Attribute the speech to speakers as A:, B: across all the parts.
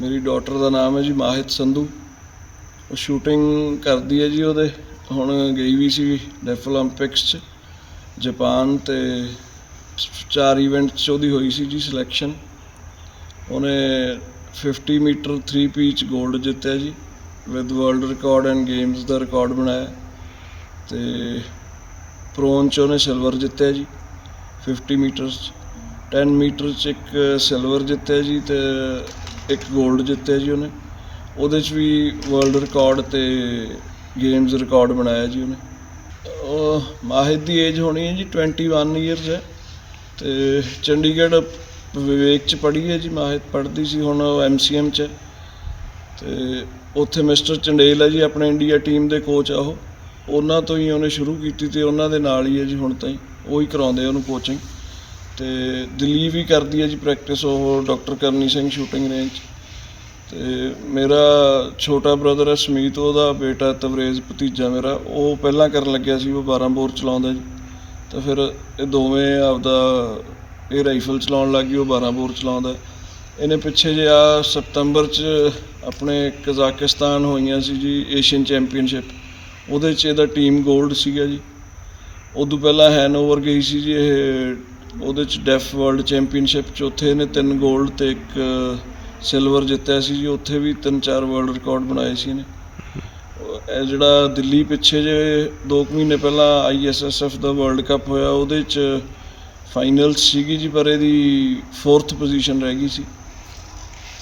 A: ਮੇਰੀ ਡਾਟਰ ਦਾ ਨਾਮ ਹੈ ਜੀ ਮਾਹਿਤ ਸੰਧੂ। ਉਹ ਸ਼ੂਟਿੰਗ ਕਰਦੀ ਹੈ ਜੀ ਉਹਦੇ। ਹੁਣ ਗਈ ਵੀ ਸੀ ਡੈਫ 올림픽ਸ 'ਚ। ਜਾਪਾਨ ਤੇ ਚਾਰ ਇਵੈਂਟ 'ਚ ਉਹਦੀ ਹੋਈ ਸੀ ਜੀ ਸਿਲੈਕਸ਼ਨ ਉਹਨੇ 50 ਮੀਟਰ 3 ਪੀਚ ਗੋਲਡ ਜਿੱਤਿਆ ਜੀ। With world record and games the record ਬਣਾਇਆ। ਤੇ ਪ੍ਰੋਨ 'ਚ ਉਹਨੇ ਸਿਲਵਰ ਜਿੱਤਿਆ ਜੀ। 50 ਮੀਟਰ 10 ਮੀਟਰ 'ਚ ਇੱਕ ਸਿਲਵਰ ਜਿੱਤਿਆ ਜੀ ਤੇ ਇੱਕ 골ਡ ਜਿੱਤਿਆ ਜੀ ਉਹਨੇ। ਉਹਦੇ ਚ ਵੀ ਵਰਲਡ ਰਿਕਾਰਡ ਤੇ ਗੇਮਸ ਰਿਕਾਰਡ ਬਣਾਇਆ ਜੀ ਉਹਨੇ। ਉਹ ਮਾਹਿਦ ਦੀ ਏਜ ਹੋਣੀ ਹੈ ਜੀ 21 ਇਅਰਸ ਹੈ। ਤੇ ਚੰਡੀਗੜ੍ਹ ਵਿਵੇਕ ਚ ਪੜ੍ਹੀ ਹੈ ਜੀ ਮਾਹਿਦ ਪੜ੍ਹਦੀ ਸੀ ਹੁਣ ਉਹ ਐਮਸੀਐਮ ਚ। ਹੈ ਤੇ ਉੱਥੇ ਮਿਸਟਰ ਚੰਡੇਲ ਹੈ ਜੀ, ਆਪਣੇ ਇੰਡੀਆ ਟੀਮ ਦੇ ਕੋਚ ਆ ਉਹ। ਉਹਨਾਂ ਤੋਂ ਹੀ ਉਹਨੇ ਸ਼ੁਰੂ ਕੀਤੀ ਤੇ ਉਹਨਾਂ ਦੇ ਨਾਲ ਹੀ ਹੈ ਜੀ ਹੁਣ ਤਾਈਂ। ਉਹ ਹੀ ਕਰਾਉਂਦੇ ਆ ਉਹਨੂੰ ਕੋਚਿੰਗ ਤੇ ਦਿੱਲੀ ਵੀ ਕਰਦੀ ਹੈ ਜੀ ਪ੍ਰੈਕਟਿਸ ਉਹ ਡਾਕਟਰ ਕਰਨੀ ਸਿੰਘ ਸ਼ੂਟਿੰਗ ਰੇਂਜ ਤੇ ਮੇਰਾ ਛੋਟਾ ਬ੍ਰਦਰ ਹੈ ਸਮੀਤ, ਉਹਦਾ ਬੇਟਾ ਤਵਰੇਜ਼, ਭਤੀਜਾ ਮੇਰਾ। ਉਹ ਪਹਿਲਾਂ ਕਰਨ ਲੱਗਿਆ ਸੀ, ਉਹ 12 ਬੋਰ ਚਲਾਉਂਦਾ ਜੀ। ਤਾਂ ਫਿਰ ਇਹ ਦੋਵੇਂ ਆਪਦਾ ਇਹ ਰਾਈਫਲ ਚਲਾਉਣ ਲੱਗ ਗਈ, ਉਹ 12 ਬੋਰ ਚਲਾਉਂਦਾ। ਇਹਨੇ ਪਿੱਛੇ ਜੇ ਆ ਸਤੰਬਰ ਚ ਆਪਣੇ ਕਜ਼ਾਕਿਸਤਾਨ ਹੋਈਆਂ ਸੀ ਜੀ ਏਸ਼ੀਅਨ ਚੈਂਪੀਅਨਸ਼ਿਪ ਉਹਦੇ ਚ ਇਹਦਾ ਟੀਮ 골ਡ ਸੀਗਾ ਜੀ। ਉਦੋਂ ਪਹਿਲਾਂ ਹੈਨਓਵਰ ਗਈ ਸੀ ਜੀ ਇਹ ਉਹਦੇ ਚ ਡੈਫ ਵਰਲਡ ਚੈਂਪੀਅਨਸ਼ਿਪ ਚ ਉੱਥੇ ਇਹਨੇ ਤਿੰਨ 골ਡ ਤੇ ਇੱਕ ਸਿਲਵਰ ਜਿੱਤਿਆ ਸੀ ਜੀ। ਉੱਥੇ ਵੀ ਤਿੰਨ ਚਾਰ ਵਰਲਡ ਰਿਕਾਰਡ ਬਣਾਏ ਸੀ ਇਹਨੇ। ਇਹ ਜਿਹੜਾ ਦਿੱਲੀ ਪਿੱਛੇ ਜੇ 2 ਮਹੀਨੇ ਪਹਿਲਾਂ ਆਈਐਸਐਸਐਫ ਦਾ ਵਰਲਡ ਕੱਪ ਹੋਇਆ, ਉਹਦੇ ਚ ਫਾਈਨਲ ਸੀਗੀ ਜੀ, ਪਰ ਇਹਦੀ 4th ਪੋਜੀਸ਼ਨ ਰਹਿ ਗਈ ਸੀ।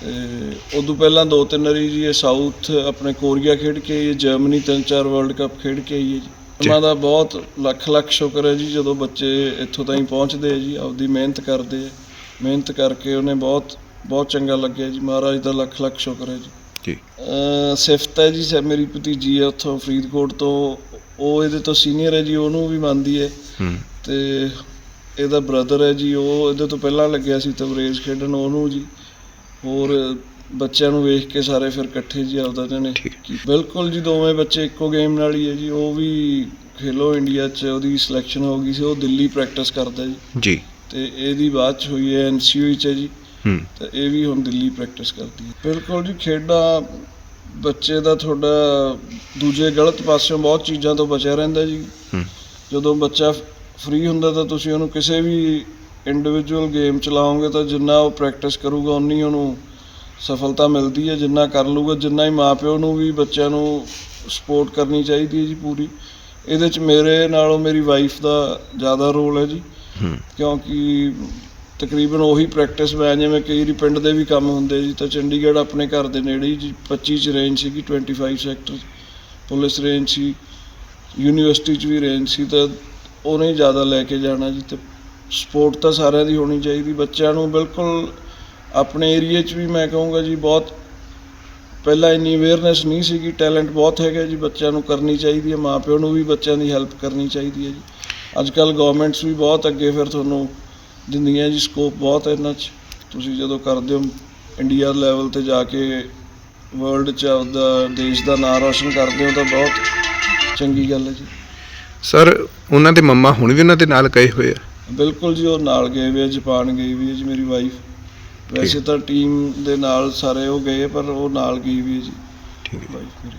A: ਤੇ ਉਦੋਂ ਪਹਿਲਾਂ ਦੋ ਤਿੰਨ ਵਾਰੀ ਜੀ ਇਹ ਸਾਊਥ ਆਪਣੇ ਕੋਰੀਆ ਖੇਡ ਕੇ ਆਈ ਜਰਮਨੀ ਤਿੰਨ ਚਾਰ ਵਰਲਡ ਕੱਪ ਖੇਡ ਕੇ ਆਈ ਹੈ ਜੀ। ਉਹਨਾਂ ਦਾ ਬਹੁਤ ਲੱਖ ਲੱਖ ਸ਼ੁਕਰ ਹੈ ਜੀ ਜਦੋਂ ਬੱਚੇ ਇੱਥੋਂ ਤਾਈਂ ਪਹੁੰਚਦੇ ਆ ਜੀ ਆਪਦੀ ਮਿਹਨਤ ਕਰਦੇ ਆ। ਮਿਹਨਤ ਕਰਕੇ ਉਹਨੇ ਬਹੁਤ ਬਹੁਤ ਚੰਗਾ ਲੱਗਿਆ ਜੀ। ਮਹਾਰਾਜ ਦਾ ਲੱਖ ਲੱਖ ਸ਼ੁਕਰ ਹੈ ਜੀ।
B: ਜੀ।
A: ਸਿਫਤ ਹੈ ਜੀ ਸਰ ਮੇਰੀ ਭਤੀਜੀ ਹੈ ਉੱਥੋਂ ਫਰੀਦਕੋਟ ਤੋਂ। ਉਹ ਇਹਦੇ ਤੋਂ ਸੀਨੀਅਰ ਹੈ ਜੀ ਉਹਨੂੰ ਵੀ ਮੰਨਦੀ ਹੈ।
B: ਹੂੰ।
A: ਤੇ ਇਹਦਾ ਬ੍ਰਦਰ ਹੈ ਜੀ ਉਹ ਇਹਦੇ ਤੋਂ ਪਹਿਲਾਂ ਲੱਗਿਆ ਸੀ ਤਬਰੇਜ਼ ਖੇਡਣ ਉਹਨੂੰ ਜੀ। ਹੋਰ ਬੱਚਿਆਂ ਨੂੰ ਵੇਖ ਕੇ ਸਾਰੇ ਫਿਰ ਇਕੱਠੇ ਜੀ
B: ਠੀਕ।
A: ਕੀ- ਬਿਲਕੁਲ ਜੀ ਦੋਵੇਂ ਬੱਚੇ ਇੱਕੋ ਗੇਮ ਨਾਲ ਹੀ ਹੈ ਜੀ ਉਹ ਵੀ ਖੇਲੋ ਇੰਡੀਆ 'ਚ ਉਹਦੀ ਸਿਲੈਕਸ਼ਨ ਹੋ ਗਈ ਸੀ ਉਹ ਦਿੱਲੀ ਪ੍ਰੈਕਟਿਸ ਕਰਦਾ ਜੀ।
B: ਜੀ।
A: ਤੇ ਇਹਦੀ ਬਾਅਦ 'ਚ ਹੋਈ ਹੈ ਐਨਸੀਯੂ 'ਚ ਜੀ।
B: ਹੂੰ।
A: ਤੇ ਇਹ ਵੀ ਹੁਣ ਦਿੱਲੀ ਪ੍ਰੈਕਟਿਸ ਕਰਦੀ ਹੈ। ਬਿਲਕੁਲ ਜੀ ਖੇਡਾਂ ਬੱਚੇ ਦਾ ਤੁਹਾਡਾ ਦੂਜੇ ਗਲਤ ਪਾਸਿਓਂ ਬਹੁਤ ਚੀਜ਼ਾਂ ਤੋਂ ਬਚਿਆ ਰਹਿੰਦਾ ਜੀ। ਜਦੋਂ ਬੱਚਾ ਫ੍ਰੀ ਹੁੰਦਾ ਤਾਂ ਤੁਸੀਂ ਉਹਨੂੰ ਕਿਸੇ ਵੀ ਇੰਡੀਵਿਜੂਅਲ ਗੇਮ ਚਲਾਓਗੇ ਤਾਂ ਜਿੰਨਾ ਉਹ ਪ੍ਰੈਕਟਿਸ ਕਰੂਗਾ ਉਨੀ ਉਹਨੂੰ ਸਫਲਤਾ ਮਿਲਦੀ ਹੈ ਜਿੰਨਾ ਕਰ ਲੂਗਾ ਜਿੰਨਾ ਹੀ ਮਾਪਿਓ ਨੂੰ ਵੀ ਬੱਚਿਆਂ ਨੂੰ ਸਪੋਰਟ ਕਰਨੀ ਚਾਹੀਦੀ ਹੈ ਜੀ ਪੂਰੀ। ਇਹਦੇ ਚ ਮੇਰੇ ਨਾਲੋਂ ਮੇਰੀ ਵਾਈਫ ਦਾ ਜ਼ਿਆਦਾ ਰੋਲ ਹੈ ਜੀ। ਕਿਉਂਕਿ ਤਕਰੀਬਨ ਉਹੀ ਪ੍ਰੈਕਟਿਸ ਮੈਂ ਜਿਵੇਂ ਕਈ ਵਾਰੀ ਪਿੰਡ ਦੇ ਵੀ ਕੰਮ ਹੁੰਦੇ ਜੀ ਤਾਂ ਚੰਡੀਗੜ੍ਹ ਆਪਣੇ ਘਰ ਦੇ ਨੇੜੇ ਜੀ 25 ਚ ਰੇਂਜ ਸੀਗੀ 25 ਸੈਕਟਰ ਪੁਲਿਸ ਰੇਂਜ ਸੀ ਯੂਨੀਵਰਸਿਟੀ ਚ ਵੀ ਰੇਂਜ ਸੀ ਤਾਂ ਉਹਨੇ ਜ਼ਿਆਦਾ ਲੈ ਕੇ ਜਾਣਾ ਜੀ ਤੇ ਸਪੋਰਟ ਤਾਂ ਸਾਰਿਆਂ ਦੀ ਹੋਣੀ ਚਾਹੀਦੀ ਬੱਚਿਆਂ ਨੂੰ ਬਿਲਕੁਲ ਆਪਣੇ ਏਰੀਆ 'ਚ ਵੀ ਮੈਂ ਕਹੂੰਗਾ ਜੀ ਬਹੁਤ ਪਹਿਲਾਂ ਇੰਨੀ ਅਵੇਅਰਨੈਸ ਨਹੀਂ ਸੀਗੀ ਟੈਲੈਂਟ ਬਹੁਤ ਹੈਗਾ ਜੀ ਬੱਚਿਆਂ ਨੂੰ ਕਰਨੀ ਚਾਹੀਦੀ ਹੈ ਮਾਪਿਓ ਨੂੰ ਵੀ ਬੱਚਿਆਂ ਦੀ ਹੈਲਪ ਕਰਨੀ ਚਾਹੀਦੀ ਹੈ ਜੀ। ਅੱਜ ਕੱਲ ਗਵਰਨਮੈਂਟਸ ਵੀ ਬਹੁਤ ਅੱਗੇ ਫਿਰ ਤੁਹਾਨੂੰ ਦਿੰਦੀਆਂ ਜੀ ਸਕੋਪ ਬਹੁਤ ਹੈ ਇਹਨਾਂ 'ਚ। ਤੁਸੀਂ ਜਦੋਂ ਕਰਦੇ ਹੋ ਇੰਡੀਆ ਲੈਵਲ ਤੇ ਜਾ ਕੇ ਵਰਲਡ 'ਚ ਆਪਦਾ ਦੇਸ਼ ਦਾ ਨਾਮ ਰੋਸ਼ਨ ਕਰਦੇ ਹੋ ਤਾਂ ਬਹੁਤ ਚੰਗੀ ਗੱਲ ਹੈ ਜੀ।
B: ਸਰ ਉਹਨਾਂ ਦੇ ਮੰਮਾ ਹੁਣ ਵੀ ਉਹਨਾਂ ਦੇ ਨਾਲ ਗਏ ਹੋਏ ਆ?
A: ਬਿਲਕੁਲ ਜੀ ਉਹ ਨਾਲ ਗਏ ਵੀ ਆ ਜਾਪਾਨ ਗਈ ਵੀ ਹੈ ਜੀ ਮੇਰੀ ਵਾਈਫ ਵੈਸੇ ਤਾਂ ਟੀਮ ਦੇ ਨਾਲ ਸਾਰੇ ਉਹ ਗਏ ਪਰ ਉਹ ਨਾਲ ਗਈ ਵੀ ਜੀ।
B: ਠੀਕ ਹੈ।
A: ਮੇਰੀ